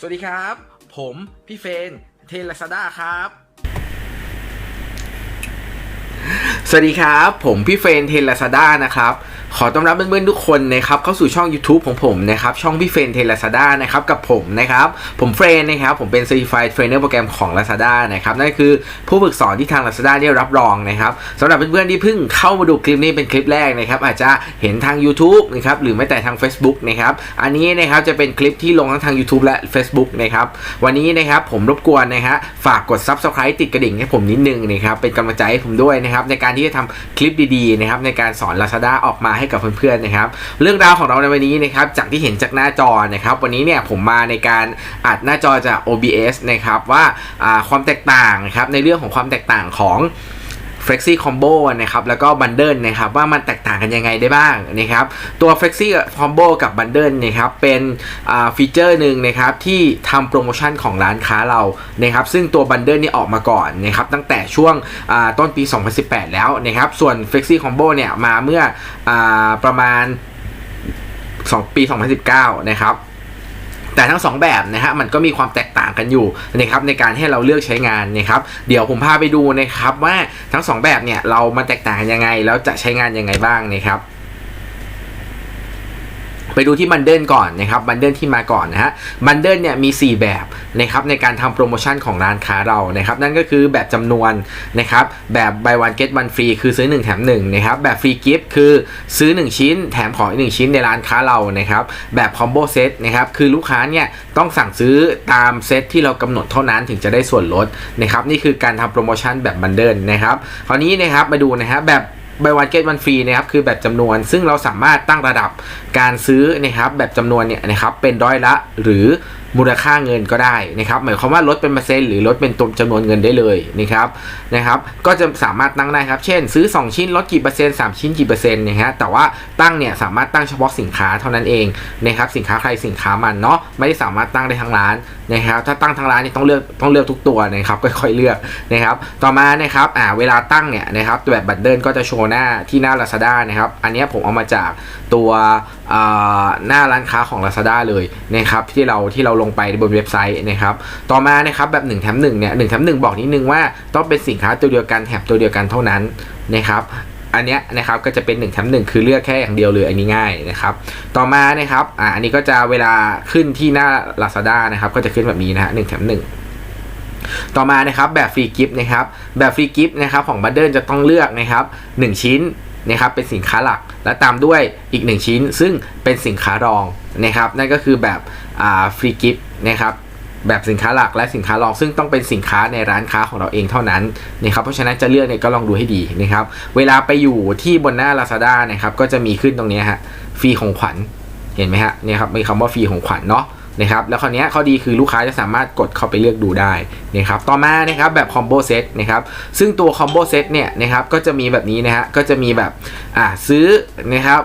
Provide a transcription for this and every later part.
สวัสดีครับ ผมพี่เฟนเทลซาด้าครับ สวัสดีครับ ผมพี่เฟนเทลซาด้านะครับ ขอต้อนรับเพื่อนๆทุกคนนะครับเข้าสู่ช่อง YouTube ของผมนะครับช่องพี่เฟรนเทลาซาด้านะครับกับผมนะครับผมเฟรนนะครับผมเป็น Certified Trainer โปรแกรมของ Lazada นะครับนั่นคือผู้ฝึกสอนที่ทาง Lazada ได้รับรองนะครับสำหรับเพื่อนๆที่เพิ่งเข้ามาดูคลิปนี้เป็นคลิปแรกนะครับอาจจะเห็นทาง YouTube นะครับหรือแม้แต่ทาง Facebook นะครับอันนี้นะครับจะเป็นคลิปที่ลงทั้งทาง YouTube และ Facebook นะครับวันนี้นะครับผมรบกวนนะฮะฝากกด Subscribe ติดกระดิ่งให้ผมนิดนึงนะครับเป็นกำลังใจให้ผมด้วยนะครับในการที่จะทำคลิปดีๆนะครับในการสอน Lazada ออกมาให้กับเพื่อนๆนะครับ เรื่องราวของเราในวันนี้นะครับจากที่เห็นจากหน้าจอนะครับ วันนี้เนี่ยผมมาในการอัดหน้าจอจาก OBS นะครับว่าความแตกต่างครับในเรื่องของความแตกต่างของ Flexi Combo นะครับแล้วก็ Bundle นะครับว่ามันแตกต่างกันยังไงได้บ้างนะครับตัว Flexi Combo กับ Bundle นะครับเป็นฟีเจอร์หนึ่งนะครับที่ทำโปรโมชั่นของร้านค้าเรานะครับซึ่งตัว Bundle นี่ออกมาก่อนนะครับตั้งแต่ช่วงต้นปี 2018 แล้วนะครับส่วน Flexi Combo เนี่ยมาเมื่ออประมาณ 2 ปี 2019 นะครับ แต่ทั้ง 2 แบบนะฮะมันก็มีความแตกต่างกันอยู่นะครับในการให้เราเลือกใช้งานนะครับเดี๋ยวผมพาไปดูนะครับว่าทั้ง 2 แบบเนี่ยเรามันแตกต่างยังไงแล้วจะใช้งานยังไงบ้างนะครับ ไปดูที่บันเดิลก่อนนะครับบันเดิลที่มาก่อนนะฮะบันเดิลเนี่ยมี 4 แบบนะครับในการทำโปรโมชั่นของร้านค้าเรานะครับนั่นก็คือแบบจำนวนนะครับแบบ buy one get one free คือซื้อ 1 แถม1นะครับแบบฟรีกิฟต์คือซื้อ 1 ชิ้น แถมของอีก1ชิ้นในร้านค้าเรานะครับแบบคอมโบเซตนะครับคือลูกค้าเนี่ยต้องสั่งซื้อตามเซตที่เรากำหนดเท่านั้นถึงจะได้ส่วนลดนะครับนี่คือการทำโปรโมชั่นแบบบันเดิลนะครับคราวนี้นะครับมาดูนะฮะแบบ บ y วันเกตวันฟรีนะครับคือแบบจำนวน ซึ่งเราสามารถตั้งระดับการซื้อนะครับแบบจำนวนเนี่ยนะครับเป็นร้อยละหรือ มูลค่าเงินก็ได้นะครับ หมายความว่าลดเป็นเปอร์เซ็นต์หรือลดเป็นตัวจำนวนเงินได้เลยนะครับนะครับ ก็จะสามารถตั้งได้ครับ เช่น ซื้อ 2 ชิ้นลดกี่เปอร์เซ็นต์3ชิ้นกี่เปอร์เซ็นต์นะฮะแต่ว่าตั้งเนี่ยสามารถตั้งเฉพาะสินค้าเท่านั้นเองนะครับสินค้าใครสินค้ามันเนาะไม่ได้สามารถตั้งได้ทั้งร้านนะครับ ถ้าตั้งทั้งร้านนี่ต้องเลือกต้องเลือกทุกตัวนะครับค่อยๆเลือกนะครับ ต่อมานะครับอ่าเวลาตั้งเนี่ยนะครับแบบบัตรเดิลก็จะโชว์หน้าที่หน้า Lazada นะครับอันนี้ผมเอามาจากตัวหน้าร้านค้าของ Lazada เลยนะครับที่เราที่เราลงไปบนเว็บไซต์นะครับต่อมานะครับแบบ1แถม1เนี่ย1แถม1 บอกนิดนึงว่าต้องเป็นสินค้าตัวเดียวกันแถมตัวเดียวกันเท่านั้นนะครับอันเนี้ยนะครับก็จะเป็น1แถม1 คือเลือกแค่อย่างเดียวเลยอันนี้ง่ายนะครับต่อมานะครับอ่าอันนี้ก็จะเวลาขึ้นที่หน้า Lazada นะครับก็จะขึ้นแบบนี้นะฮะ1แถม1ต่อมานะครับแบบฟรีกิฟต์นะครับแบบฟรีกิฟต์นะครับของบัตเดิลจะต้องเลือกนะครับ1ชิ้น นะครับเป็นสินค้าหลัก และตามด้วยอีก 1 ชิ้น ซึ่งเป็นสินค้ารองนะครับนั่นก็คือแบบฟรีกิฟต์นะครับแบบสินค้าหลักและสินค้ารอง ซึ่งต้องเป็นสินค้าในร้านค้าของเราเองเท่านั้นนะครับเพราะฉะนั้นจะเลือกเนี่ยก็ลองดูให้ดีนะครับเวลาไปอยู่ที่บนหน้า Lazada นะครับก็จะมีขึ้นตรงนี้ฮะฟรีของขวัญเห็นไหมฮะเนี่ยครับมีคำว่าฟรีของขวัญเนาะ นะครับแล้วคราวนี้ข้อดีคือลูกค้าจะสามารถกดเข้าไปเลือกดูได้นะครับต่อมานะครับแบบคอมโบเซตนะครับซึ่งตัวคอมโบเซตเนี่ยนะครับก็จะมีแบบนี้นะฮะก็จะมีแบบอ่าซื้อนะครับ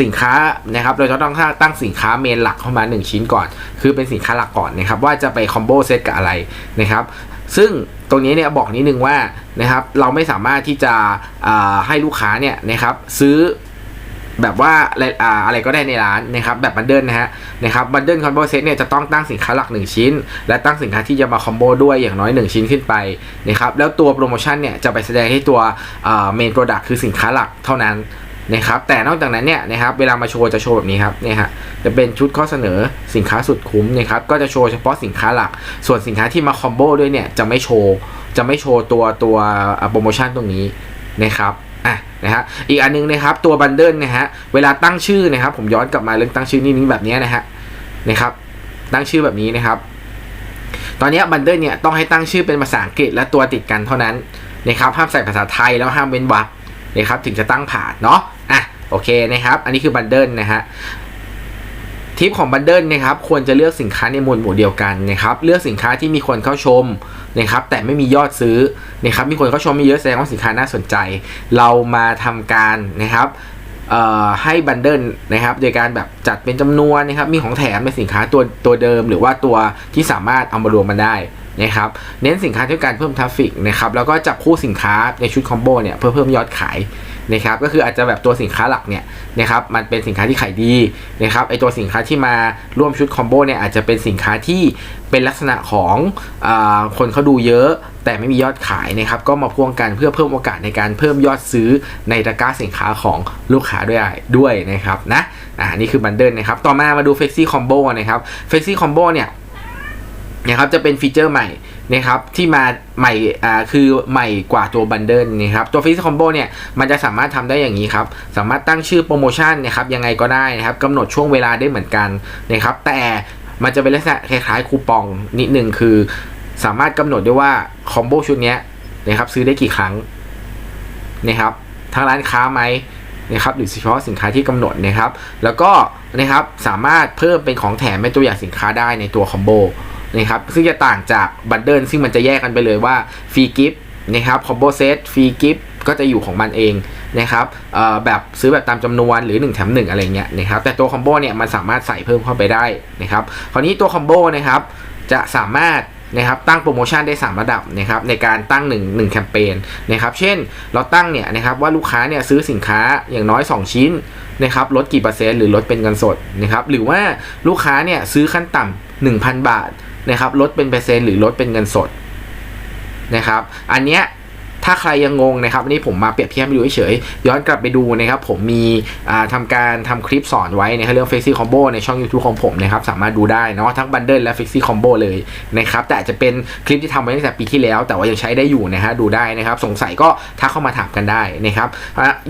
สินค้านะครับเราจะต้องตั้งสินค้าเมนหลักเข้ามา 1 ชิ้นก่อน คือเป็นสินค้าหลักก่อนนะครับว่าจะไปคอมโบเซตกับอะไรนะครับซึ่งตรงนี้เนี่ยบอกนิดนึงว่านะครับเราไม่สามารถที่จะอ่าให้ลูกค้าเนี่ยนะครับซื้อ แบบว่าอะไรอะไรก็ได้ในร้านนะครับแบบบันเดิลนะฮะนะครับบันเดิลคอมโบเซตเนี่ยจะต้องตั้งสินค้าหลัก 1 ชิ้น และตั้งสินค้าที่จะมาคอมโบด้วยอย่างน้อย 1 ชิ้นขึ้นไปนะครับแล้วตัวโปรโมชั่นเนี่ยจะไปแสดงให้ตัวเมนโปรดักต์คือสินค้าหลักเท่านั้นนะครับแต่นอกจากนั้นเนี่ยนะครับเวลามาโชว์จะโชว์แบบนี้ครับเนี่ยฮะจะเป็นชุดข้อเสนอสินค้าสุดคุ้มนะครับก็จะโชว์เฉพาะสินค้าหลัก ส่วนสินค้าที่มาคอมโบด้วยเนี่ยจะไม่โชว์จะไม่โชว์ตัวตัวโปรโมชั่นตรงนี้นะครับ นะฮะอีกอันนึงนะครับตัวบันเดิลนะฮะเวลาตั้งชื่อนะครับ ผมย้อนกลับมาเรื่องตั้งชื่อนี่นี่แบบนี้นะฮะนะครับ ตั้งชื่อแบบนี้นะครับ ตอนนี้บันเดิลเนี่ยต้องให้ตั้งชื่อเป็นภาษาอังกฤษและตัวติดกันเท่านั้นนะครับห้ามใส่ภาษาไทยแล้วห้ามเว้นวรรคนะครับถึงจะตั้งผ่านเนาะอะโอเคนะครับ อันนี้คือบันเดิลนะฮะ ทิปของบันเดิลนะครับควรจะเลือกสินค้าในหมวดหมู่เดียวกันนะครับเลือกสินค้าที่มีคนเข้าชมนะครับแต่ไม่มียอดซื้อนะครับมีคนเข้าชมไม่เยอะแสดงว่าสินค้าน่าสนใจ เรามาทำการนะครับให้บันเดิลนะครับโดยการแบบจัดเป็นจำนวนนะครับมีของแถมเป็นสินค้าตัวตัวเดิม หรือว่าตัวที่สามารถเอามารวมมันได้นะครับเน้นสินค้าด้วยการเพิ่มทราฟฟิกนะครับแล้วก็จับคู่สินค้าในชุดคอมโบเนี่ยเพื่อเพิ่มยอดขาย นะครับก็คืออาจจะแบบตัวสินค้าหลักเนี่ยนะครับมันเป็นสินค้าที่ขายดีนะครับไอตัวสินค้าที่มาร่วมชุดคอมโบเนี่ยอาจจะเป็นสินค้าที่เป็นลักษณะของอคนเขาดูเยอะ แต่ไม่มียอดขายนะครับก็มาพ่วงกันเพื่อเพิ่มโอกาสในการเพิ่มยอดซื้อในตะกร้าสินค้าของลูกค้าด้วยด้วยนะครับนะอ่านี่คือบันเดิลนะครับต่อมามาดู Flexi Combo นะครับ Flexi Combo เนี่ยนะครับจะเป็นฟีเจอร์ใหม่ นะครับที่มาใหม่อ่าคือใหม่กว่าตัวบันเดิลนะครับตัว Flexi Combo เนี่ยมันจะสามารถทำได้อย่างนี้ครับสามารถตั้งชื่อโปรโมชั่นนะครับยังไงก็ได้นะครับกำหนดช่วงเวลาได้เหมือนกันนะครับแต่มันจะเป็นลักษณะคล้ายๆคูปองนิดนึงคือ สามารถกำหนดได้ว่าคอมโบชุดนี้นะครับซื้อได้กี่ครั้งนะครับทางร้านค้าไหมนะครับหรือเฉพาะสินค้าที่กำหนดนะครับ แล้วก็นะครับสามารถเพิ่มเป็นของแถมเป็นตัวอย่างสินค้าได้ในตัวคอมโบ นะครับซึ่งจะต่างจากบันเดิลซึ่งมันจะแยกกันไปเลยว่าฟรีกิฟต์นะครับคอมโบเซตฟรีกิฟต์ก็จะอยู่ของมันเองนะครับแบบซื้อแบบตามจำนวนหรือ 1 แถม 1 อะไรเงี้ยนะครับแต่ตัวคอมโบเนี่ยมันสามารถใส่เพิ่มเข้าไปได้นะครับคราวนี้ตัวคอมโบนะครับจะสามารถนะครับตั้งโปรโมชั่นได้ 3 ระดับนะครับในการตั้ง 1 1 แคมเปญนะครับเช่นเราตั้งเนี่ยนะครับว่าลูกค้าเนี่ยซื้อสินค้าอย่างน้อย 2 ชิ้นนะครับลดกี่เปอร์เซ็นต์หรือลดเป็นเงินสดนะครับหรือว่าลูกค้าเนี่ยซื้อขั้นต่ำ1,000 บาท นะครับลดเป็นเปอร์เซ็นต์หรือลดเป็นเงินสดนะครับ อันเนี้ยถ้าใครยังงงนะครับอันนี้ผมมาเปรียบเทียบให้ดูเฉยย้อนกลับไปดูนะครับ ผมมีอ่าทำการทำคลิปสอนไว้ในเรื่อง f ฟ x i Combo ในช่อง YouTube ของผมนะครับ สามารถดูได้เนาะทั้งบันเดิลและ f ฟ x i Combo เลยนะครับ แต่จะเป็นคลิปที่ทำไว้ตั้งแต่ปีที่แล้ว แต่ว่ายังใช้ได้อยู่นะฮะดูได้นะครับ สงสัยก็ทักเข้ามาถามกันได้นะครับ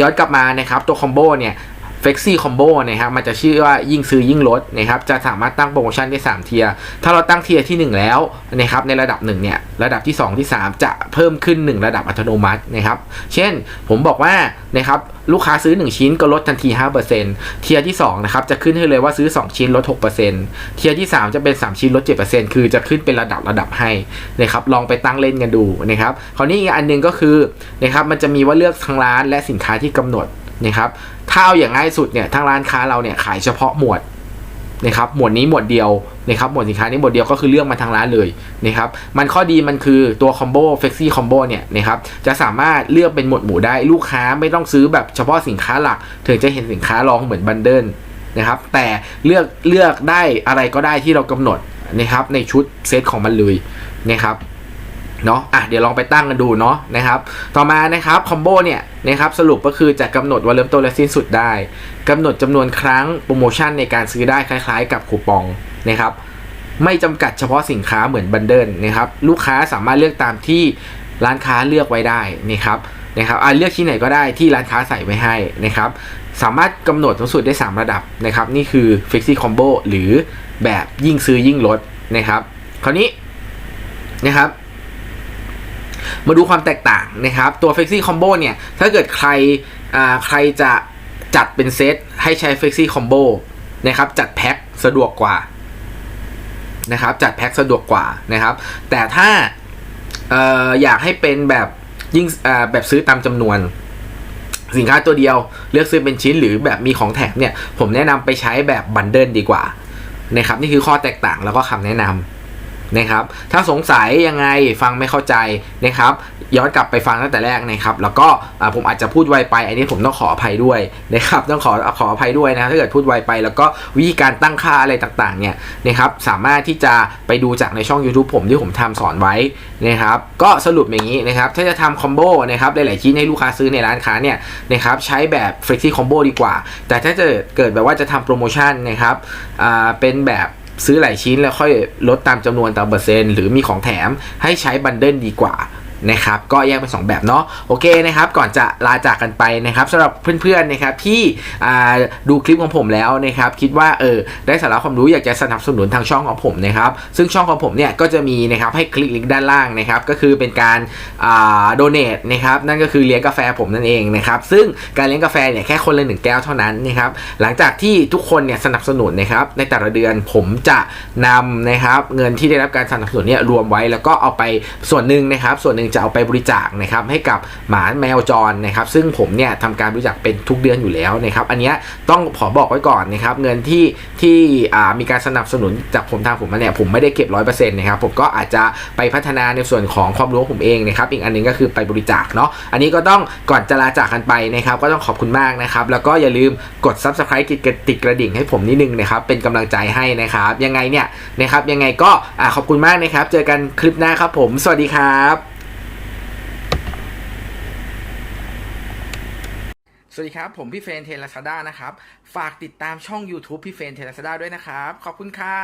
ย้อนกลับมานะครับตัวคอมโบเนี่ย เฟกซี่คอมโบนะครับมันจะชื่อว่ายิ่งซื้อยิ่งลดนะครับจะสามารถตั้งโปรโมชั่นได้ 3 เทียร์ถ้าเราตั้งเทียร์ที่ 1 แล้วนะครับในระดับ1เนี่ยระดับที่ 2 ที่ 3 จะเพิ่มขึ้น 1 ระดับอัตโนมัตินะครับเช่นผมบอกว่านะครับลูกค้าซื้อ 1 ชิ้นก็ลดทันที 5%เทียร์ที่2นะครับจะขึ้นให้เลยว่าซื้อ 2 ชิ้นลด 6%เทียร์ที่ 3 จะเป็น 3 ชิ้นลด 7%คือจะขึ้นเป็นระดับระดับให้นะครับลองไปตั้งเล่นกันดูนะครับคราวนี้อีกอันนึงก็คือนะครับมันจะมีว่าเลือกทางร้านและสินค้าที่กำหนด นะครับถ้าเอาอย่างง่ายสุดเนี่ยทางร้านค้าเราเนี่ยขายเฉพาะหมวดนะครับหมวดนี้หมวดเดียวนะครับหมวดสินค้านี้หมวดเดียวก็คือเลือกมาทางร้านเลยนะครับมันข้อดีมันคือตัวคอมโบเฟกซี่คอมโบเนี่ยนะครับจะสามารถเลือกเป็นหมวดหมู่ได้ลูกค้าไม่ต้องซื้อแบบเฉพาะสินค้าหลัก ถึงจะเห็นสินค้ารองเหมือนบันเดิลนะครับแต่เลือกเลือกได้อะไรก็ได้ที่เรากำหนดนะครับในชุดเซตของมันเลยนะครับ เนาะอะเดี๋ยวลองไปตั้งกันดูเนาะนะครับ ต่อมานะครับคอมโบเนี่ยนะครับสรุปก็คือจะกำหนดวันเริ่มต้นและสิ้นสุดได้กำหนดจำนวนครั้งโปรโมชั่นในการซื้อได้คล้าย ๆ กับคูปองนะครับไม่จำกัดเฉพาะสินค้าเหมือนบันเดิลนะครับลูกค้าสามารถเลือกตามที่ร้านค้าเลือกไว้ได้นะครับนะครับอะเลือกที่ไหนก็ได้ที่ร้านค้าใส่ไว้ให้นะครับสามารถกำหนดสูงสุดได้ 3 ระดับนะครับนี่คือ Flexi Combo หรือแบบยิ่งซื้อยิ่งลดนะครับคราวนี้นะครับ มาดูความแตกต่างนะครับ ตัว Flexi Combo เนี่ย ถ้าเกิดใครอ่าใครจะจัดเป็นเซตให้ใช้ Flexi Combo นะครับ จัดแพ็คสะดวกกว่านะครับ จัดแพ็คสะดวกกว่านะครับ แต่ถ้าเอ่ออยากให้เป็นแบบยิ่งแบบซื้อตามจำนวนสินค้าตัวเดียวเลือกซื้อเป็นชิ้นหรือแบบมีของแถมเนี่ย ผมแนะนำไปใช้แบบบันเดิลดีกว่านะครับนี่คือข้อแตกต่างแล้วก็คำแนะนำ นะครับ ถ้าสงสัยยังไงฟังไม่เข้าใจนะครับ ย้อนกลับไปฟังตั้งแต่แรกนะครับ แล้วก็ผมอาจจะพูดไวไป อันนี้ผมต้องขออภัยด้วยนะครับ ต้องขอขออภัยด้วยนะถ้าเกิดพูดไวไป แล้วก็วิธีการตั้งค่าอะไรต่างๆเนี่ยนะครับ สามารถที่จะไปดูจากในช่อง YouTube ผมที่ผมทำสอนไว้นะครับ ก็สรุปอย่างนี้นะครับ ถ้าจะทำคอมโบนะครับหลายๆชิ้นให้ลูกค้าซื้อในร้านค้าเนี่ยนะครับใช้แบบ Flexi Combo ดีกว่า แต่ถ้าจะเกิดแบบว่าจะทำโปรโมชั่นนะครับเป็นแบบ ซื้อหลายชิ้นแล้วค่อยลดตามจำนวนตามเปอร์เซ็นต์หรือมีของแถมให้ใช้บันเดิลดีกว่า นะครับก็แยกเป็น 2 แบบเนาะโอเคนะครับก่อนจะลาจากกันไปนะครับสำหรับเพื่อนๆนะครับที่ดูคลิปของผมแล้วนะครับคิดว่าเออได้สาระความรู้อยากจะสนับสนุนทางช่องของผมนะครับซึ่งช่องของผมเนี่ยก็จะมีนะครับให้คลิกลิงก์ด้านล่างนะครับก็คือเป็นการโดเนทนะครับนั่นก็คือเลี้ยงกาแฟผมนั่นเองนะครับซึ่งการเลี้ยงกาแฟเนี่ยแค่คนละหนึ่งแก้วเท่านั้นนะครับหลังจากที่ทุกคนเนี่ยสนับสนุนนะครับในแต่ละเดือนผมจะนำนะครับเงินที่ได้รับการสนับสนุนเนี่ยรวมไว้แล้วก็เอาไปส่วนหนึ่งนะครับส่วนหนึ่งจะเอาไปบริจาคนะครับให้กับหมาแมวจรนะครับซึ่งผมเนี่ยทำการบริจาคเป็นทุกเดือนอยู่แล้วนะครับอันนี้ต้องขอบอกไว้ก่อนนะครับเงินที่ที่มีการสนับสนุนจากผมทางผมมาเนี่ยผมไม่ได้เก็บร้อยเปอร์เซ็นต์นะครับผมก็อาจจะไปพัฒนาในส่วนของความรู้ของผมเองนะครับอีกอันหนึงก็คือไปบริจาคเนาะอันนี้ก็ต้องก่อนจะลาจากกันไปนะครับก็ต้องขอบคุณมากนะครับแล้วก็อย่าลืมกด subscribe ติดกระติดกระดิ่งให้ผมนิดนึงนะครับเป็นกำลังใจให้นะครับยังไงเนี่ยนะครับยังไงก็อขอบคุณมากนะครับเจอกันคลิปหน้าครับผม สวัสดีครับ สวัสดีครับ ผมพี่เฟรนเทลาซาด้านะครับ ฝากติดตามช่อง YouTube พี่เฟรนเทลาซาด้าด้วยนะครับ ขอบคุณครับ